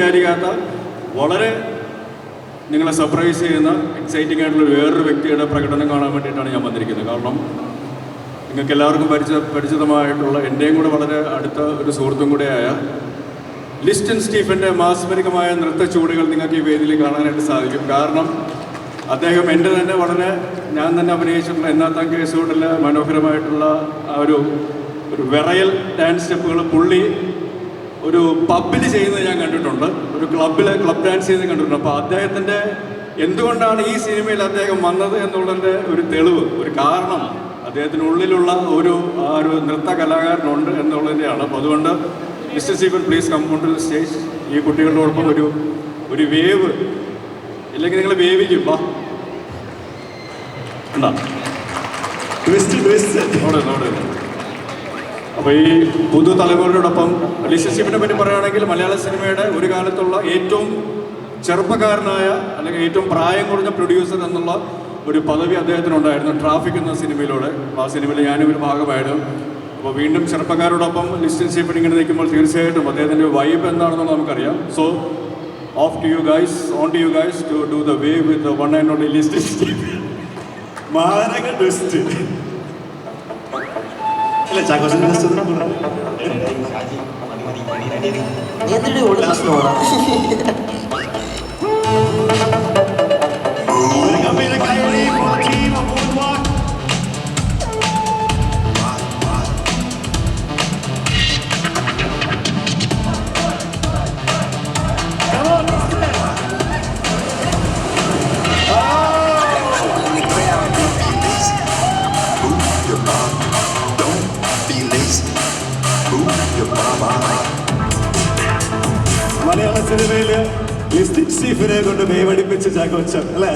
വിചാരിക്കാത്ത വളരെ നിങ്ങളെ സർപ്രൈസ് ചെയ്യുന്ന എക്സൈറ്റിംഗ് ആയിട്ടുള്ള വേറൊരു വ്യക്തിയുടെ പ്രകടനം കാണാൻ വേണ്ടിയിട്ടാണ് ഞാൻ വന്നിരിക്കുന്നത്. കാരണം നിങ്ങൾക്ക് എല്ലാവർക്കും പരിച പരിചിതമായിട്ടുള്ള എന്റെയും കൂടെ വളരെ അടുത്ത ഒരു സുഹൃത്തും കൂടെയായ ലിസ്റ്റൻ സ്റ്റീഫന്റെ മാസ്മരികമായ നൃത്ത ചൂടുകൾ നിങ്ങൾക്ക് ഈ വേദിയിൽ കാണാനായിട്ട് സാധിക്കും. കാരണം അദ്ദേഹം എന്റെ തന്നെ വളരെ ഞാൻ തന്നെ അഭിനയിച്ചിട്ടുള്ള എന്നാത്താം കേസുകൊണ്ടുള്ള മനോഹരമായിട്ടുള്ള ആ ഒരു ഒരു വിറയൽ ഡാൻസ് സ്റ്റെപ്പുകൾ പുള്ളി ഒരു പബ്ബിൽ ചെയ്യുന്നത് ഞാൻ കണ്ടിട്ടുണ്ട്. ഒരു ക്ലബിൽ ക്ലബ് ഡാൻസ് ചെയ്യുന്നത് കണ്ടിട്ടുണ്ട്. അപ്പോൾ അദ്ദേഹത്തിന്റെ എന്തുകൊണ്ടാണ് ഈ സിനിമയിൽ അദ്ദേഹം വന്നത് എന്നുള്ളതിന്റെ ഒരു തെളിവ് ഒരു കാരണം അദ്ദേഹത്തിനുള്ളിലുള്ള ഒരു ആ ഒരു നൃത്ത കലാകാരനുണ്ട് എന്നുള്ളതിന്റെയാണ്. അപ്പോൾ അതുകൊണ്ട് mister സീബൻ please come on to stage ഈ കുട്ടികളോടൊപ്പം ഒരു ഒരു വേവ്. ഇല്ലെങ്കിൽ നിങ്ങൾ വേവിക്കും വാ. ഉണ്ടാ ട്വിസ്റ്റ് ട്വിസ്റ്റ് നോട് നോട്. അപ്പോൾ ഈ പുതുതലമുറയോടൊപ്പം അലീഷ്യ ശിവനെ പറ്റി പറയുകയാണെങ്കിൽ മലയാള സിനിമയുടെ ഒരു കാലത്തുള്ള ഏറ്റവും ചെറുപ്പക്കാരനായ അല്ലെങ്കിൽ ഏറ്റവും പ്രായം കുറഞ്ഞ പ്രൊഡ്യൂസർ എന്നുള്ള ഒരു പദവി അദ്ദേഹത്തിനുണ്ടായിരുന്നു ട്രാഫിക് എന്ന സിനിമയിലൂടെ. ആ സിനിമയിൽ ഞാനും ഒരു ഭാഗമായിരുന്നു. അപ്പോൾ വീണ്ടും ചെറുപ്പക്കാരോടൊപ്പം ലിസ്റ്റൻസ് ചെയ്യപ്പെട്ട് ഇങ്ങനെ നിൽക്കുമ്പോൾ തീർച്ചയായിട്ടും അദ്ദേഹത്തിന്റെ വൈബ് എന്താണെന്നുള്ളത് നമുക്കറിയാം. So off to you guys on to you guys to do the way with one and Listin Stephen മാരക ട്വിസ്റ്റ് ഇല്ല ചാക്കോച്ചൻ എന്തിനാ ഇവിടെ പ്രശ്നമാണ് ഒരു മലയാള സിനിമയിൽ ലിസ്റ്റിക് സ്റ്റീഫിനെ കൊണ്ട് മേവടിപ്പിച്ച് ചാക്കോച്ചൻ അല്ലേ?